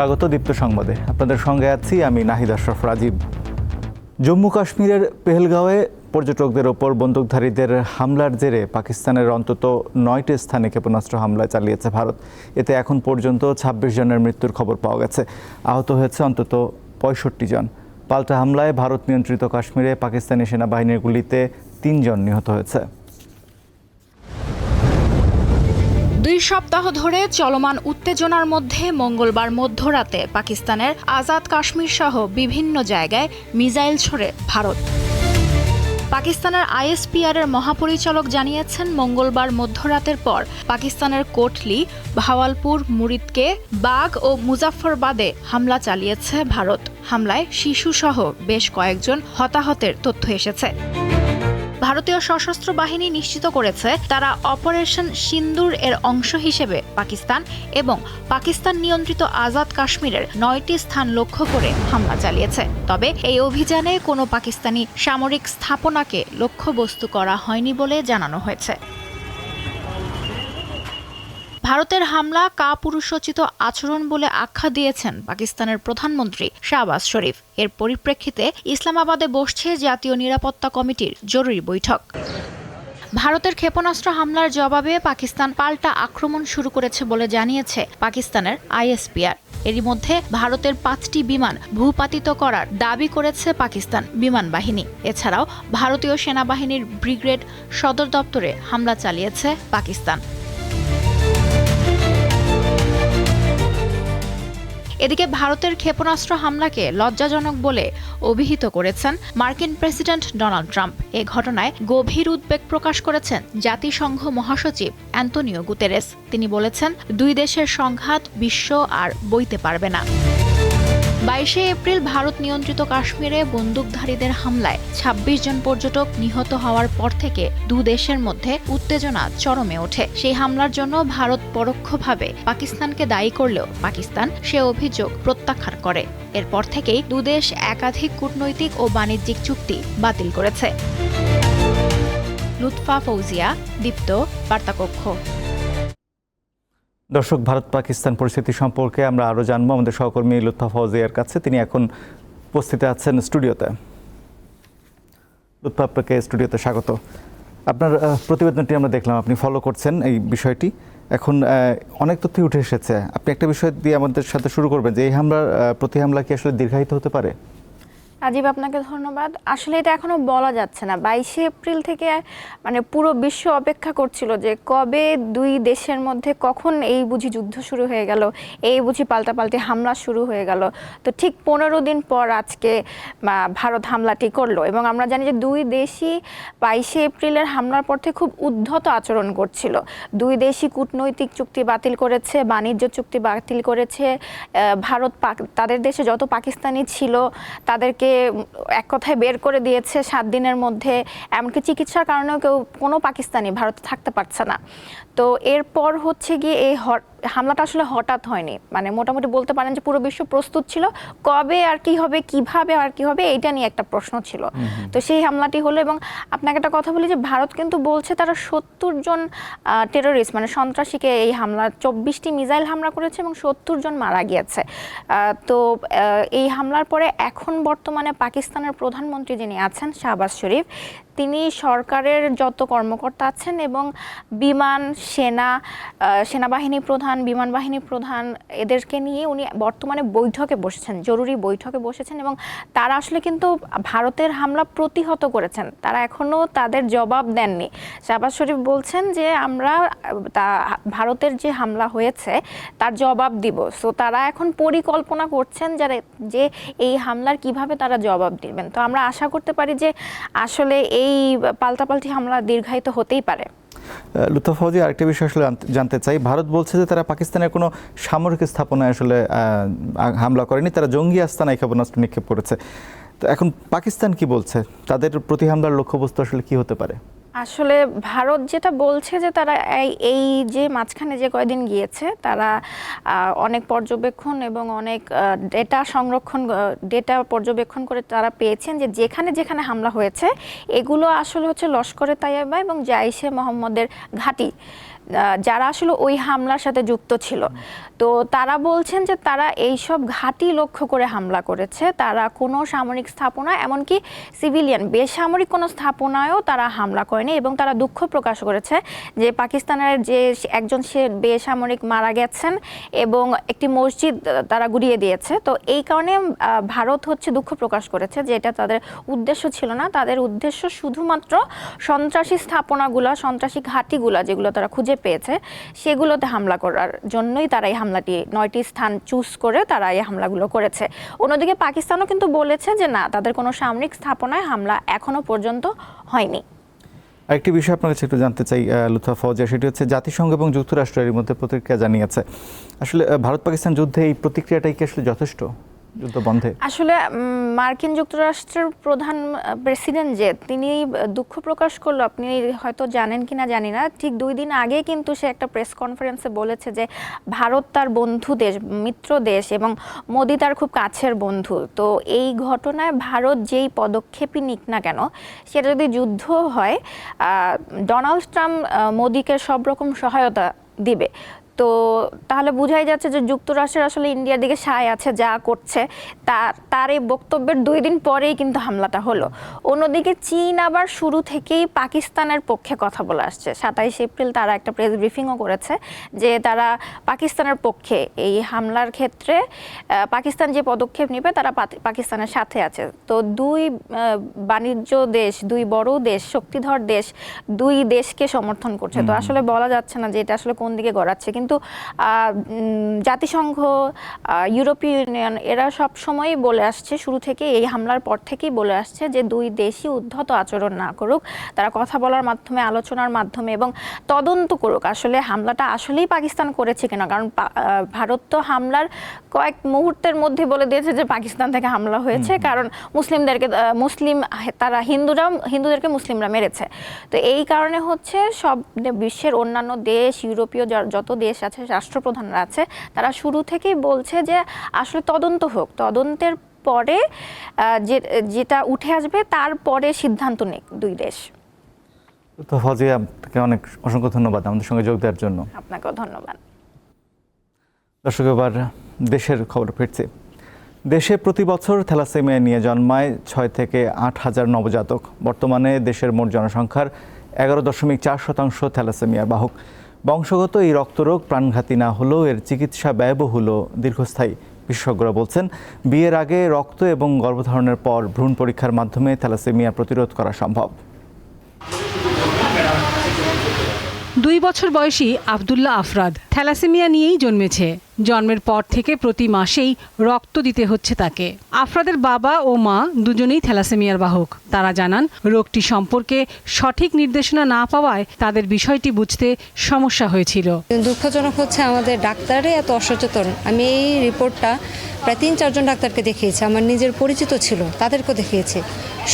স্বাগত দীপ্ত সংবাদে। আপনাদের সঙ্গে আছি আমি নাহিদ আশরাফ রাজীব। জম্মু কাশ্মীরের পেহেলগাঁওয়ে পর্যটকদের ওপর বন্দুকধারীদের হামলার জেরে পাকিস্তানের অন্তত নয়টি স্থানে ক্ষেপণাস্ত্র হামলা চালিয়েছে ভারত। এতে এখন পর্যন্ত ছাব্বিশ জনের মৃত্যুর খবর পাওয়া গেছে। আহত হয়েছে অন্তত পঁয়ষট্টি জন। পাল্টা হামলায় ভারত নিয়ন্ত্রিত কাশ্মীরে পাকিস্তানি সেনাবাহিনীর গুলিতে তিনজন নিহত হয়েছে। দুই সপ্তাহ ধরে চলমান উত্তেজনার মধ্যে মঙ্গলবার মধ্যরাতে পাকিস্তানের আজাদ কাশ্মীর সহ বিভিন্ন জায়গায় মিসাইল ছড়ে ভারত। পাকিস্তানের আইএসপিআর এর মহাপরিচালক জানিয়েছেন, মঙ্গলবার মধ্যরাতের পর পাকিস্তানের কোটলি, ভাওয়ালপুর, মুরিদকে বাগ ও মুজাফফরবাদে হামলা চালিয়েছে ভারত। হামলায় শিশুসহ বেশ কয়েকজন হতাহতের তথ্য এসেছে। ভারতীয় সশস্ত্র বাহিনী নিশ্চিত করেছে তারা অপারেশন সিন্দুর এর অংশ হিসেবে পাকিস্তান এবং পাকিস্তান নিয়ন্ত্রিত আজাদ কাশ্মীরের নয়টি স্থান লক্ষ্য করে হামলা চালিয়েছে। তবে এই অভিযানে কোনো পাকিস্তানি সামরিক স্থাপনাকে লক্ষ্যবস্তু করা হয়নি বলে জানানো হয়েছে। ভারতের হামলা, কাপুরুষোচিত আচরণ বলে আখ্যা দিয়েছেন পাকিস্তানের প্রধানমন্ত্রী শাহবাজ শরীফ। এর পরিপ্রেক্ষিতে ইসলামাবাদে বসছে জাতীয় নিরাপত্তা কমিটির জরুরি বৈঠক। ভারতের ক্ষেপণাস্ত্র হামলার জবাবে পাকিস্তান পাল্টা আক্রমণ শুরু করেছে বলে জানিয়েছে পাকিস্তানের আইএসপিআর। এরই মধ্যে ভারতের পাঁচটি বিমান ভূপাতিত করার দাবি করেছে পাকিস্তান বিমান বাহিনী। এছাড়াও ভারতীয় সেনাবাহিনীর ব্রিগেড সদর দপ্তরে হামলা চালিয়েছে পাকিস্তান। এদিকে ভারতের ক্ষেপণাস্ত্র হামলাকে লজ্জাজনক বলে অভিহিত করেছেন মার্কিন প্রেসিডেন্ট ডোনাল্ড ট্রাম্প। এ ঘটনায় গভীর উদ্বেগ প্রকাশ করেছেন জাতিসংঘ মহাসচিব অ্যান্তনিও গুতেরেস। তিনি বলেছেন, দুই দেশের সংঘাত বিশ্ব আর বইতে পারবে না। বাইশে এপ্রিল ভারত নিয়ন্ত্রিত কাশ্মীরে বন্দুকধারীদের হামলায় ২৬ জন পর্যটক নিহত হওয়ার পর থেকে দু দেশের মধ্যে উত্তেজনা চরমে ওঠে। সেই হামলার জন্য ভারত পরোক্ষভাবে পাকিস্তানকে দায়ী করলেও পাকিস্তান সে অভিযোগ প্রত্যাখ্যান করে। এরপর থেকেই দুদেশ একাধিক কূটনৈতিক ও বাণিজ্যিক চুক্তি বাতিল করেছে। লুৎফা ফৌজিয়া, দীপ্ত, বার্তাকক্ষ। দর্শক, ভারত পাকিস্তান পরিস্থিতি সম্পর্কে আমরা আরও জানব। আমাদের সহকর্মী লুৎফা ফৌজিয়ার কাছে। তিনি এখন উপস্থিত আছেন স্টুডিওতে। লুৎফা, আপনাকে স্টুডিওতে স্বাগত। আপনার প্রতিবেদনটি আমরা দেখলাম, আপনি ফলো করছেন এই বিষয়টি। এখন অনেক তথ্যই উঠে এসেছে। আপনি একটা বিষয় দিয়ে আমাদের সাথে শুরু করবেন যে, এই হামলার প্রতি হামলা কি আসলে দীর্ঘায়িত হতে পারে? রাজীব আপনাকে ধন্যবাদ। আসলে এটা এখনও বলা যাচ্ছে না। বাইশে এপ্রিল থেকে মানে পুরো বিশ্ব অপেক্ষা করছিল যে কবে দুই দেশের মধ্যে কখন এই বুঝি যুদ্ধ শুরু হয়ে গেল, এই বুঝি পাল্টাপাল্টি হামলা শুরু হয়ে গেল। তো ঠিক পনেরো দিন পর আজকে ভারত হামলাটি করল এবং আমরা জানি যে দুই দেশই বাইশে এপ্রিলের হামলার পর থেকে খুব উদ্ধত আচরণ করছিল। দুই দেশই কূটনৈতিক চুক্তি বাতিল করেছে, বাণিজ্য চুক্তি বাতিল করেছে ভারত তাদের দেশে যত পাকিস্তানি ছিল, তাদেরকে এক কথায় বের করে দিয়েছে সাত দিনের মধ্যে। এমনকি চিকিৎসার কারণেও কেউ, কোনো পাকিস্তানি ভারতে থাকতে পারছে না। তো এরপর হচ্ছে গিয়ে এই হামলাটা আসলে হঠাৎ হয়নি। মানে মোটামুটি বলতে পারেন যে পুরো বিশ্ব প্রস্তুত ছিল কবে আর কি হবে কীভাবে আর কি হবে এইটা নিয়ে একটা প্রশ্ন ছিল। তো সেই হামলাটি হলো এবং আপনাকে একটা কথা বলি যে ভারত কিন্তু বলছে তারা সত্তর জন টেরোরিস্ট মানে সন্ত্রাসীকে এই হামলা চব্বিশটি মিসাইল হামলা করেছে এবং সত্তর জন মারা গিয়েছে। তো এই হামলার পরে এখন বর্তমানে পাকিস্তানের প্রধানমন্ত্রী যিনি আছেন শাহবাজ শরীফ তিনি সরকারের যত কর্মকর্তা আছেন এবং বিমান সেনা সেনাবাহিনী প্রধান, বিমান বাহিনী প্রধান, এদেরকে নিয়ে উনি বর্তমানে বৈঠকে বসেছেন, জরুরি বৈঠকে বসেছেন এবং তারা আসলে কিন্তু ভারতের হামলা প্রতিহত করেছেন। তারা এখনও তাদের জবাব দেননি। শাহবাজ শরীফ বলছেন যে আমরা, তা ভারতের যে হামলা হয়েছে, তার জবাব দিব। সো তারা এখন পরিকল্পনা করছেন যারা, যে এই হামলার কীভাবে তারা জবাব দিবেন। তো আমরা আশা করতে পারি যে আসলে এই পাল্টাপাল্টি হামলা দীর্ঘায়িত হতেই পারে। লুৎফা ফৌজি, আরেকটি বিষয় আসলে জানতে চাই। ভারত বলছে যে তারা পাকিস্তানের কোনো সামরিক স্থাপনায় আসলে হামলা করেনি। তারা জঙ্গি আস্তানায় ক্ষেপণাস্ত্র নিক্ষেপ করেছে। তো এখন পাকিস্তান কি বলছে? তাদের প্রতি হামলার লক্ষ্যবস্তু আসলে কি হতে পারে? আসলে ভারত যেটা বলছে যে তারা এই যে মাঝখানে যে কয়দিন গিয়েছে, তারা অনেক পর্যবেক্ষণ এবং অনেক ডেটা সংরক্ষণ ডেটা পর্যবেক্ষণ করে তারা পেয়েছেন যে যেখানে যেখানে হামলা হয়েছে, এগুলো আসলে হচ্ছে লস্করে তাইয়াবা এবং জাইশে মোহাম্মদের ঘাঁটি। যারা আসলে ওই হামলার সাথে যুক্ত ছিল। তো তারা বলছেন যে তারা এইসব ঘাঁটি লক্ষ্য করে হামলা করেছে। তারা কোনো সামরিক স্থাপনা, এমনকি সিভিলিয়ান, বেসামরিক কোনো স্থাপনায়ও তারা হামলা করেনি এবং তারা দুঃখ প্রকাশ করেছে যে পাকিস্তানের যে একজন সে বেসামরিক মারা গেছেন এবং একটি মসজিদ তারা গুড়িয়ে দিয়েছে। তো এই কারণে ভারত হচ্ছে দুঃখ প্রকাশ করেছে যে এটা তাদের উদ্দেশ্য ছিল না। তাদের উদ্দেশ্য শুধুমাত্র সন্ত্রাসী স্থাপনাগুলো, সন্ত্রাসী ঘাঁটিগুলো যেগুলো তারা খুঁজে পেয়েছে, সেগুলোতে হামলা করার জন্যই তারা এই হামলাটি, নয়টি স্থান চুজ করে তারা এই হামলাগুলো করেছে। অন্যদিকে পাকিস্তানও কিন্তু বলেছে যে না, তাদের কোনো সামরিক স্থাপনায় হামলা এখনও পর্যন্ত হয়নি। আরেকটি বিষয় আপনার কাছে একটু জানতে চাই লুৎফা ফৌজিয়া, সেটি হচ্ছে জাতিসংঘ এবং যুক্তরাষ্ট্রের মধ্যে প্রতিক্রিয়া জানিয়েছে। আসলে ভারত পাকিস্তান যুদ্ধে এই প্রতিক্রিয়াটাই কি আসলে যথেষ্ট? যুদ্ধ বন্ধে? আসলে মার্কিন যুক্তরাষ্ট্রের প্রধান প্রেসিডেন্ট যে তিনি দুঃখ প্রকাশ করল। আপনি হয়তো জানেন কিনা জানি না। ঠিক দুই দিন আগে কিন্তু সে একটা প্রেস কনফারেন্সে বলেছে যে, ভারত তার বন্ধু দেশ, মিত্র দেশ এবং মোদি তার খুব কাছের বন্ধু। তো এই ঘটনায় ভারত যেই পদক্ষেপই নিক না কেন, সেটা যদি যুদ্ধ হয় ডোনাল্ড ট্রাম্প মোদিকে সব রকম সহায়তা দিবে। তো তাহলে বোঝাই যাচ্ছে যে যুক্তরাষ্ট্রের আসলে ইন্ডিয়ার দিকে সায় আছে যা করছে। তার তার এই বক্তব্যের দুই দিন পরেই কিন্তু হামলাটা হলো। অন্যদিকে চীন আবার শুরু থেকেই পাকিস্তানের পক্ষে কথা বলে আসছে। সাতাইশ এপ্রিল তারা একটা প্রেস ব্রিফিংও করেছে যে তারা পাকিস্তানের পক্ষে এই হামলার ক্ষেত্রে পাকিস্তান যে পদক্ষেপ নেবে তারা পাকিস্তানের সাথে আছে। তো দুই বাণিজ্য দেশ দুই বড় দেশ শক্তিধর দেশ দুই দেশকে সমর্থন করছে। তো আসলে বলা যাচ্ছে না যে এটা আসলে কোন দিকে গড়াচ্ছে। কিন্তু উম, জাতিসংঘ ইউরোপীয় ইউনিয়ন এরা সব সময়ই বলে আসছে শুরু থেকে এই হামলার পর থেকেই বলে আসছে যে দুই দেশই উদ্ধত আচরণ না করুক তারা কথা বলার মাধ্যমে আলোচনার মাধ্যমে এবং তদন্ত করুক। আসলে হামলাটা আসলেই পাকিস্তান করেছে কিনা? কারণ ভারত তো হামলার কয়েক মুহূর্তের মধ্যে বলে দিয়েছে যে পাকিস্তান থেকে হামলা হয়েছে। কারণ মুসলিমদেরকে মুসলিম তারা হিন্দুরা হিন্দুদেরকে মুসলিমরা মেরেছে। তো এই কারণে হচ্ছে সব বিশ্বের অন্যান্য দেশ ইউরোপীয় যত দেশ আছে রাষ্ট্রপ্রধানরা আছে তারা শুরু থেকেই বলছে যে আসলে তদন্ত হোক। তদন্তের পরে যে যেটা উঠে আসবে তারপরে সিদ্ধান্ত নিক দুই দেশ। লুৎফা ফৌজিয়া আপনাকে অনেক অসংখ্য ধন্যবাদ আমাদের সঙ্গে যোগ দেওয়ার জন্য। আপনাকেও ধন্যবাদ। দর্শক এবার দেশের খবর ফিরছে। দেশে প্রতি বছর থ্যালাসেমিয়া নিয়ে জন্মায় ছয় থেকে আট হাজার নবজাতক। বর্তমানে দেশের মোট জনসংখ্যার এগারো দশমিক চার শতাংশ থ্যালাসেমিয়ার বাহক। বংশগত এই রক্তরোগ প্রাণঘাতী না হলেও এর চিকিৎসা ব্যয়বহুল দীর্ঘস্থায়ী, বিশেষজ্ঞরা বলছেন। বিয়ের আগে রক্ত এবং গর্ভধারণের পর ভ্রূণ পরীক্ষার মাধ্যমে থ্যালাসেমিয়া প্রতিরোধ করা সম্ভব। দুই বছর বয়সী আবদুল্লাহ আফরাদ থ্যালাসেমিয়া নিয়েই জন্মেছে। জন্মের পর থেকে প্রতি মাসেই রক্ত দিতে হচ্ছে তাকে। আফরাদের বাবা ও মা দুজনেই থ্যালাসেমিয়ার বাহক। তারা জানান রোগটি সম্পর্কে সঠিক নির্দেশনা না পাওয়ায় তাদের বিষয়টি বুঝতে সমস্যা হয়েছিল। দুঃখজনক হচ্ছে আমাদের ডাক্তারে এত অসচেতন। আমি এই রিপোর্টটা প্রায় তিন চারজন ডাক্তারকে দেখিয়েছি। আমার নিজের পরিচিত ছিল তাদেরকেও দেখিয়েছি।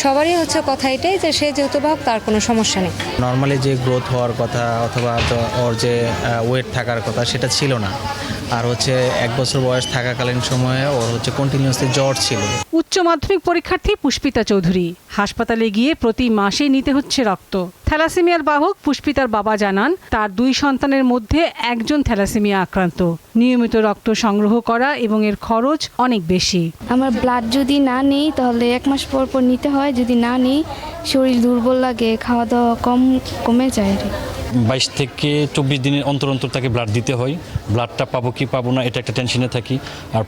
সবারই হচ্ছে কথা এটাই যে সে যেহেতু ভাব তার কোনো সমস্যা নেই। নর্মালি যে গ্রোথ হওয়ার কথা অথবা ওর যে ওয়েট থাকার কথা সেটা ছিল না। আর হচ্ছে এক বছর বয়স থাকাকালীন সময়ে ওর হচ্ছে কন্টিনিউসলি জ্বর ছিল। উচ্চ মাধ্যমিক পরীক্ষার্থী পুষ্পিতা চৌধুরী। হাসপাতালে গিয়ে প্রতি মাসেই নিতে হচ্ছে রক্ত। থ্যালাসেমিয়ার বাহক পুষ্পিতার বাবা জানান তার দুই সন্তানের মধ্যে একজন থ্যালাসেমিয়া আক্রান্ত। নিয়মিত রক্ত সংগ্রহ করা এবং এর খরচ অনেক বেশি। আমার ব্লাড যদি না নেই তাহলে এক মাস পর পর নিতে হয়। যদি না নেই শরীর দুর্বল লাগে খাওয়া দাওয়া কম কমে যায়। বাইশ থেকে চব্বিশ দিনের অন্তর অন্তর তাকে ব্লাড দিতে হয়। ব্লাডটা পাবো কি পাবো না, এটা একটা টেনশনে থাকি। আর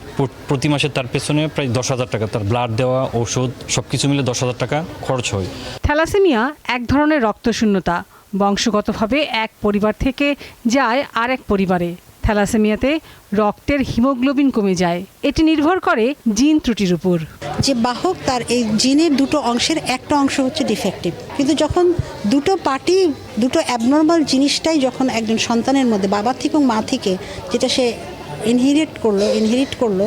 প্রতি মাসে তার পেছনে প্রায় দশ হাজার টাকা, তার ব্লাড দেওয়া ওষুধ সব কিছু মিলে দশ হাজার টাকা খরচ হয়। থ্যালাসেমিয়া এক ধরনের রক্তশূন্যতা। বংশগতভাবে এক পরিবার থেকে যায় আর এক পরিবারে। থ্যালাসেমিয়াতে রক্তের হিমোগ্লোবিন কমে যায়। এটি নির্ভর করে জিন ত্রুটির উপর। যে বাহক, তার এই জিনের দুটো অংশের একটা অংশ হচ্ছে ডিফেক্টিভ। কিন্তু যখন দুটো পার্টি, দুটো অ্যাবনর্মাল জিনিসটাই যখন একজন সন্তানের মধ্যে বাবা থেকে মা থেকে, যেটা সে ইনহেরিট করল ইনহেরিট করল,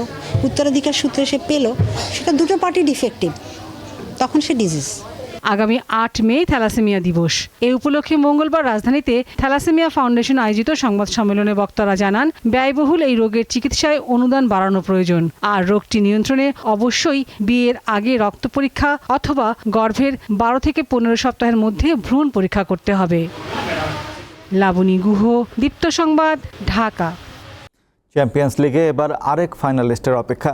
উত্তরাধিকার সূত্রে সে পেল, সেটা দুটো পার্টি ডিফেক্টিভ। তখন সে ডিজিজ আগামী আট মে থ্যালাসেমিয়া দিবস। এ উপলক্ষে মঙ্গলবার রাজধানীতে থ্যালাসেমিয়া ফাউন্ডেশন আয়োজিত সংবাদ সম্মেলনে বক্তারা জানান, ব্যয়বহুল এই রোগের চিকিৎসায় অনুদান বাড়ানো প্রয়োজন। আর রোগটি নিয়ন্ত্রণে অবশ্যই বিয়ের আগে রক্ত পরীক্ষা অথবা গর্ভের বারো থেকে পনেরো সপ্তাহের মধ্যে ভ্রূণ পরীক্ষা করতে হবে। লাবণী গুহ, দীপ্ত সংবাদ, ঢাকা। চ্যাম্পিয়ন্স লিগে এবার আরেক ফাইনালিস্টের অপেক্ষা।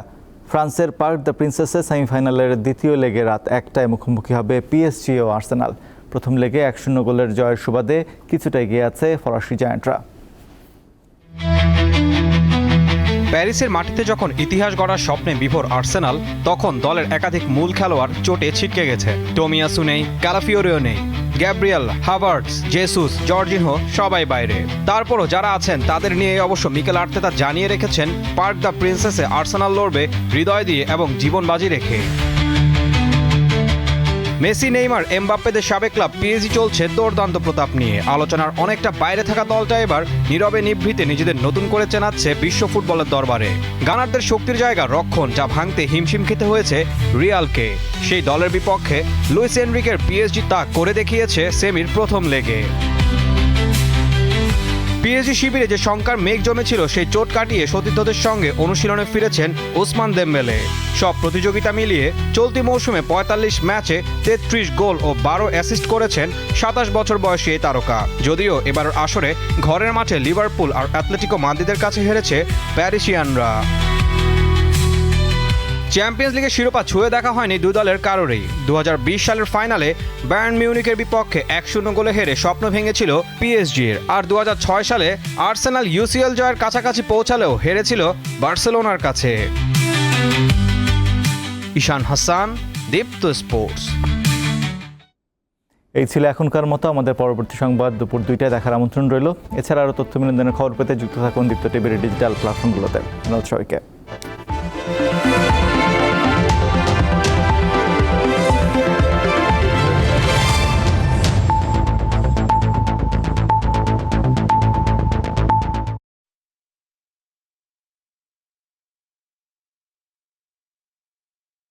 ফ্রান্সের পার্ক দ্য প্রিন্সেসে সেমিফাইনালের দ্বিতীয় লেগে রাত একটায় মুখোমুখি হবে পিএসজি ও আর্সেনাল। প্রথম লেগে এক শূন্য গোলের জয়ের সুবাদে কিছুটা এগিয়ে আছে ফরাসি জায়ান্টরা। প্যারিসের মাটিতে যখন ইতিহাস গড়ার স্বপ্নে বিভোর আর্সেনাল, তখন দলের একাধিক মূল খেলোয়াড় চোটে ছিটকে গেছে। টোমিয়াসু নেই, ক্যালাফিওরিও নেই। গ্যাব্রিয়েল হাভার্টস জেসুস জর্জিনহো সবাই বাইরে। তারপরও যারা আছেন, তাদের নিয়ে অবশ্য মিকেল আর্তেতা জানিয়ে রেখেছেন, পার্ক দ্য প্রিন্সেসে আর্সেনাল লড়বে হৃদয় দিয়ে এবং জীবন বাজি রেখে। মেসি, নেইমার, এমবাপ্পেদের সাবেক ক্লাব পিএসজি চলছে দুর্দান্ত প্রতাপ নিয়ে। আলোচনার অনেকটা বাইরে থাকা দলটা এবার নীরবে নিভৃতে নিজেদের নতুন করে চেনাচ্ছে বিশ্ব ফুটবলের দরবারে। গানারদের শক্তির জায়গা রক্ষণ যা ভাঙতে হিমশিম খেতে হয়েছে রিয়ালকে। সেই দলের বিপক্ষে লুইস এনরিকের পিএসজি তা করে দেখিয়েছে সেমির প্রথম লেগে। পিএসজি শিবিরে যে শঙ্কার মেঘ জমেছিল, সেই চোট কাটিয়ে সতীর্থদের সঙ্গে অনুশীলনে ফিরেছেন ওসমান দেমবেলে। সব প্রতিযোগিতা মিলিয়ে চলতি মৌসুমে পঁয়তাল্লিশ ম্যাচে তেত্রিশ গোল ও বারো অ্যাসিস্ট করেছেন সাতাশ বছর বয়সী এই তারকা। যদিও এবার আসরে ঘরের মাঠে লিভারপুল আর অ্যাথলেটিকো মাদ্রিদের কাছে হেরেছে প্যারিসিয়ানরা। চ্যাম্পিয়ন্স লিগের শিরোপা ছুঁয়ে দেখা হয়নি দুই দলের কারোরই। দু হাজার বিশ সালের ফাইনালে বায়ার্ন মিউনিকের বিপক্ষে এক শূন্য গোলে হেরে স্বপ্ন ভেঙেছিল পিএসজির। আর দু হাজার ছয় সালে আর্সেনাল ইউসিএল জয়ের কাছাকাছি পৌঁছালেও হেরেছিল বার্সেলোনার কাছে। ঈশান হাসান, দীপ্ত স্পোর্টস। এই ছিল এখনকার মতো। আমাদের পরবর্তী সংবাদ দুপুর দুইটায় দেখার আমন্ত্রণ রইল। এছাড়া আরও তথ্য বিনোদনের খবর পেতে যুক্ত থাকুন দীপ্ত টিভির ডিজিটাল প্ল্যাটফর্মগুলোতে সবাইকে।